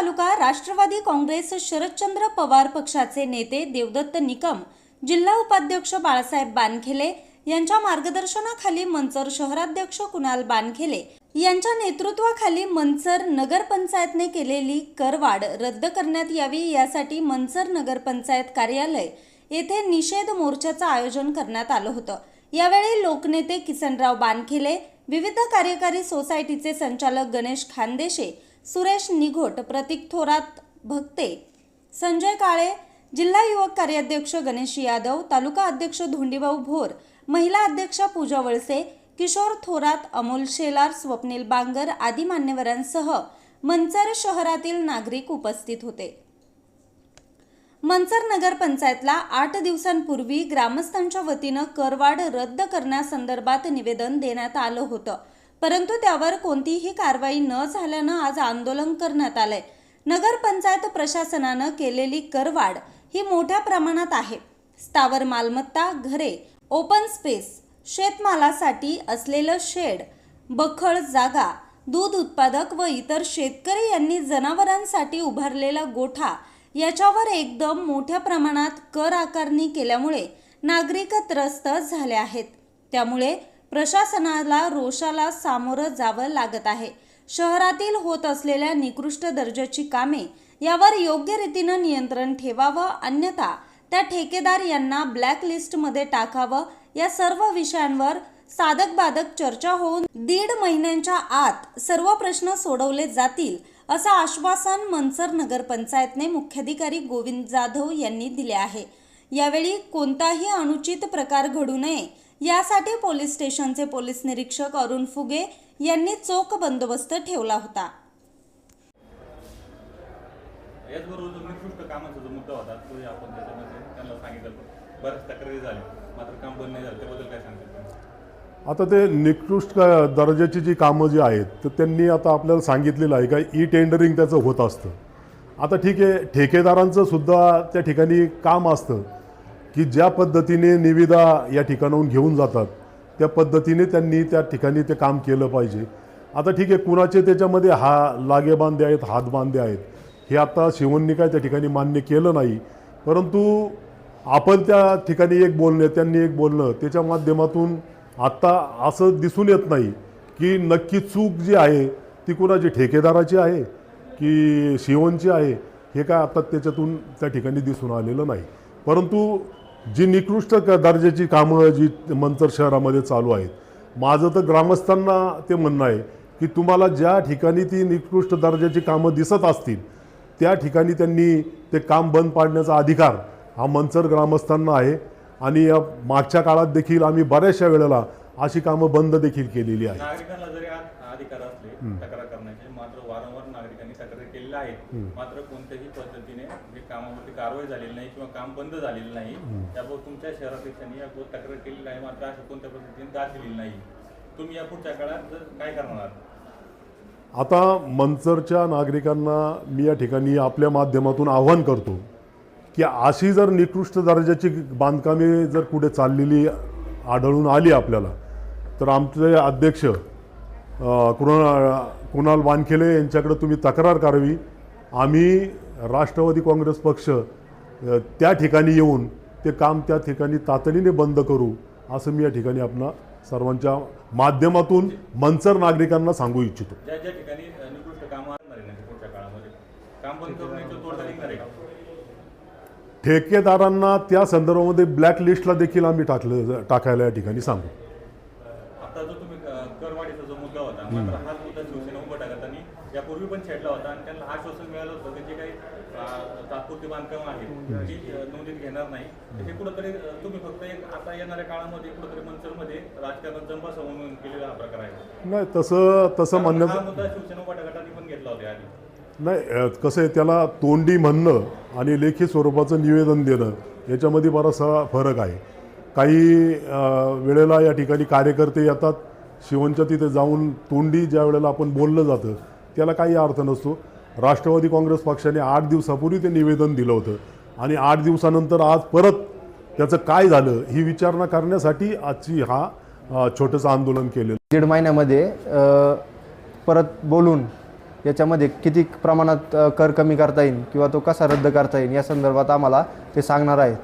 तालुका राष्ट्रवादी काँग्रेस शरदचंद्र पवार पक्षाचे नेते देवदत्त निकम जिल्हा उपाध्यक्ष बाळासाहेब बानखेले यांच्या मार्गदर्शनाखाली मंचर शहराध्यक्ष कुणाल बानखेले यांच्या नेतृत्वाखाली मंचर नगरपंचायतने केलेली करवाढ रद्द करण्यात यावी यासाठी मंचर नगरपंचायत कार्यालय येथे निषेध मोर्चाचं आयोजन करण्यात आलं होतं. यावेळी लोकनेते किसनराव बानखेले विविध कार्यकारी सोसायटीचे संचालक गणेश खानदेशे सुरेश निघोट प्रतीक थोरात भक्ते संजय काळे जिल्हा युवक कार्याध्यक्ष गणेश यादव तालुका अध्यक्ष धोंडीभाऊ भोर महिला अध्यक्षा पूजा वळसे किशोर थोरात अमोल शेलार स्वप्नील बांगर आदी मान्यवरांसह मंचर शहरातील नागरिक उपस्थित होते. मंचर नगरपंचायतला आठ दिवसांपूर्वी ग्रामस्थांच्या वतीनं करवाढ रद्द करण्यासंदर्भात निवेदन देण्यात आलं होतं. परंतु त्यावर कोणतीही कारवाई न झाल्यानं आज आंदोलन करण्यात आलंय. नगरपंचायत प्रशासनानं केलेली करवाढ ही मोठ्या प्रमाणात आहे. स्थावर मालमत्ता घरे ओपन स्पेस शेतमालासाठी असलेलं शेड बखळ जागा दूध उत्पादक व इतर शेतकरी यांनी जनावरांसाठी उभारलेला गोठा याच्यावर एकदम मोठ्या प्रमाणात कर आकारणी केल्यामुळे नागरिक त्रस्त झाले आहेत. त्यामुळे प्रशासनाला रोषाला सामोरं जावं लागत आहे. शहरातील होत असलेल्या निकृष्ट दर्जाची कामे यावर योग्य रीतीनं नियंत्रण ठेवावं अन्यथा त्या ठेकेदार यांना ब्लॅक लिस्टमध्ये टाकावं या सर्व विषयांवर साधक बाधक चर्चा होऊन दीड महिन्यांच्या आत सर्व प्रश्न सोडवले जातील असं आश्वासन मनसर नगरपंचायतने मुख्याधिकारी गोविंद जाधव यांनी दिले आहे. यावेळी कोणताही अनुचित प्रकार घडू नये यासाठी पोलीस स्टेशनचे पोलीस निरीक्षक अरुण फुगे यांनी चोख बंदोबस्त ठेवला होता. याचबरोबर जो निकृष्ट कामाचा जो मुद्दा होता तोही आपण त्याच्यामध्ये त्यांना सांगितलं. बऱ्याच तक्रारी झाल्या. मात्र काम बंद नाही झालं. त्याबद्दल काय? आता ते निकृष्ट का- दर्जाची जी कामं जी आहेत तर त्यांनी आता आपल्याला सांगितलेलं आहे का ई टेंडरिंग त्याचं होत असतं. आता ठीक आहे ठेकेदारांचं सुद्धा त्या ठिकाणी काम असतं. की ज्या पद्धतीने निविदा या ठिकाणाहून घेऊन जातात त्या पद्धतीने त्यांनी त्या ठिकाणी ते काम केलं पाहिजे. आता ठीक आहे कुणाचे त्याच्यामध्ये हा लागे बांधे आहेत हात बांधे आहेत हे आता शिवणनी काय त्या ठिकाणी मान्य केलं नाही. परंतु आपण त्या ठिकाणी एक बोलणे त्यांनी एक बोलणं त्याच्या माध्यमातून आत्ता असं दिसून येत नाही की नक्की चूक जी आहे ती कुणाची ठेकेदाराची आहे की शिवणची आहे हे काय आता त्याच्यातून त्या ठिकाणी दिसून आलेलं नाही. परंतु जी निकृष्ट क- दर्जाची कामं जी मंचर शहरामध्ये चालू आहेत. माझं तर ग्रामस्थांना ते म्हणणं आहे की तुम्हाला ज्या ठिकाणी ती निकृष्ट दर्जाची कामं दिसत असतील त्या ठिकाणी त्यांनी ते काम बंद पाडण्याचा अधिकार हा मंचर ग्रामस्थांना आहे. आणि या मागच्या काळात देखील आम्ही बऱ्याचशा वेळेला अशी कामं बंद देखील केलेली आहे नागरिकांना जरी अधिकार असले तक्रार करण्याचे मात्र वारंवार नागरिकांनी तक्रारी केलेल्या आहेत. मात्र कोणत्याही पद्धतीने कामावरती कारवाई झालेली नाही किंवा काम बंद झालेलं नाही त्याबाबत तुमच्या शहराध्यक्षांनी याबाबत तक्रार केलेली आहे मात्र अशी कोणत्या पद्धतीने दाद दिलेली नाही. तुम्ही या पुढच्या काळात काय करणार? आता मंचरच्या नागरिकांना मी या ठिकाणी आपल्या माध्यमातून आव्हान करतो की अशी जर निकृष्ट दर्जाची बांधकामे जर कुठे चाललेली आढळून आली आपल्याला तर आमचे अध्यक्ष कुणाल कुणाल वानखेले यांच्याकडे तुम्ही तक्रार करावी. आम्ही राष्ट्रवादी काँग्रेस पक्ष त्या ठिकाणी येऊन ते काम त्या ठिकाणी तातडीने बंद करू असं मी या ठिकाणी आपणा सर्वांच्या माध्यमातून मंचर नागरिकांना सांगू इच्छितो. ज्या ज्या ठिकाणी निकृष्ट कामं काळामध्ये. काम बंद करून ठेकेदारांना त्या संदर्भामध्ये ब्लॅक लिस्टला देखील आम्ही टाकलं टाकायला या ठिकाणी सांगू आता जो तुम्ही अ, करवाढीचा जो मुद्दा होता मात्र हाच मुद्दा शिवसेना उभा टाकताना यापूर्वी पण छेडला होता आणि त्यांना आश्वासन मिळालं होतं. की जे काही तात्पुरती बांधकाम आहेत ती नोंदीत घेणार नाही. हे कुठंतरी तुम्ही फक्त एक आता येणाऱ्या काळामध्ये कुठंतरी मंचरमध्ये राजकारणात जंबासा म्हणून केलेला हा प्रकार आहे. नाही तसं तसं हा म्हणण्याचं मुद्दा शिवसेना गटाने पण घेतला होता आधी नाही कसं आहे त्याला तोंडी म्हणणं आणि लेखी स्वरूपाचं निवेदन देणं याच्यामध्ये बराचसा फरक आहे. काही वेळेला या ठिकाणी कार्यकर्ते येतात शिवनच्या तिथे जाऊन तोंडी ज्या वेळेला आपण बोललं जातं त्याला काही अर्थ नसतो. राष्ट्रवादी काँग्रेस पक्षाने आठ दिवसापूर्वी ते निवेदन दिलं होतं. आणि आठ दिवसानंतर आज परत त्याचं काय झालं ही विचारणा करण्यासाठी आजची हा छोटंसं आंदोलन केलेलं दीड महिन्यामध्ये परत बोलून याच्यामध्ये किती प्रमाणात कर कमी करता येईल किंवा तो कसा रद्द करता येईल या संदर्भात आम्हाला ते सांगणार आहेत.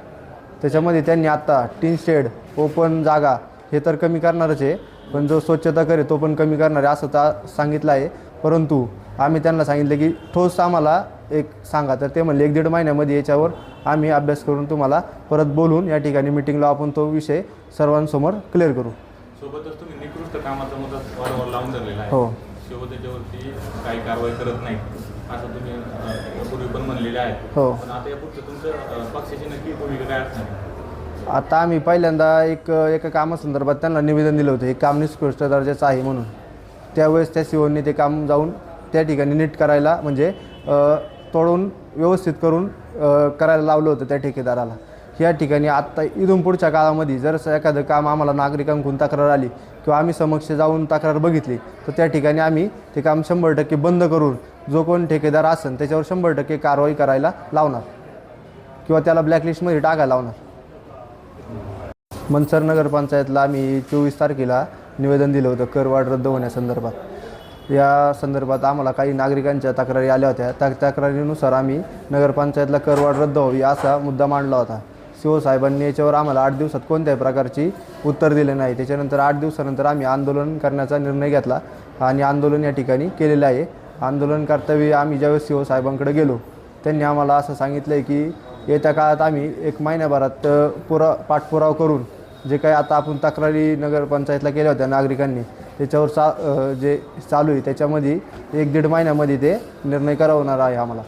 त्याच्यामध्ये त्यांनी आत्ता टीन शेड ओपन जागा हे तर कमी करणारच आहे पण जो स्वच्छता करे तो पण कमी करणार आहे असं ता सांगितलं आहे. परंतु आम्ही त्यांना सांगितलं की ठोस आम्हाला एक सांगा तर ते म्हणले एक दीड महिन्यामध्ये याच्यावर आम्ही अभ्यास करून तुम्हाला परत बोलून या ठिकाणी मिटिंगला आपण तो विषय सर्वांसमोर क्लिअर करू सोबतच तुम्ही निकृष्ट कामाचा मुद्दा वारंवार लावून धरलेला आहे हो. त्याच्यावरती काही कारवाई करत नाही असं तुम्ही पूर्वी पण म्हणलेले आहेत हो. पण आता तुमचं पक्षाची नक्की भूमिका काय असणार आहे? आता आम्ही पहिल्यांदा एक एका कामासंदर्भात त्यांना निवेदन दिलं होतं हे काम निष्कृष्ट दर्जाचं आहे म्हणून त्यावेळेस त्या सीओनी ते काम जाऊन त्या ठिकाणी नीट करायला म्हणजे तोडून व्यवस्थित करून करायला लावलं होतं त्या ठेकेदाराला. या ठिकाणी आत्ता इथून पुढच्या काळामध्ये जर एखादं काम आम्हाला नागरिकांकडून तक्रार आली किंवा आम्ही समक्ष जाऊन तक्रार बघितली तर त्या ठिकाणी आम्ही ते काम शंभर टक्के बंद करून जो कोण ठेकेदार असेल त्याच्यावर शंभर टक्के कारवाई करायला लावणार किंवा त्याला ब्लॅकलिस्टमध्ये टाकायला लावणार. मनसर नगरपंचायतला आम्ही चोवीस तारखेला निवेदन दिलं होतं करवाढ रद्द होण्यासंदर्भात या संदर्भात आम्हाला काही नागरिकांच्या तक्रारी आल्या होत्या. त्या तक्रारीनुसार आम्ही नगरपंचायतला करवाढ रद्द व्हावी असा मुद्दा मांडला होता. सीओ साहेबांनी याच्यावर आम्हाला आठ दिवसात कोणत्याही प्रकारची उत्तर दिले नाही. त्याच्यानंतर आठ दिवसानंतर आम्ही आंदोलन करण्याचा निर्णय घेतला आणि आंदोलन या ठिकाणी केलेलं आहे. आंदोलन कर्तव्य आम्ही ज्यावेळेस सीओ साहेबांकडे गेलो त्यांनी आम्हाला असं सांगितलं आहे की येत्या काळात आम्ही एक महिन्याभरात पुरा पाठपुरावा करून जे काही आता आपण तक्रारी नगरपंचायतला केल्या होत्या नागरिकांनी त्याच्यावर चा जे चालू आहे त्याच्यामध्ये एक दीड महिन्यामध्ये ते निर्णय करवणार आहे आम्हाला.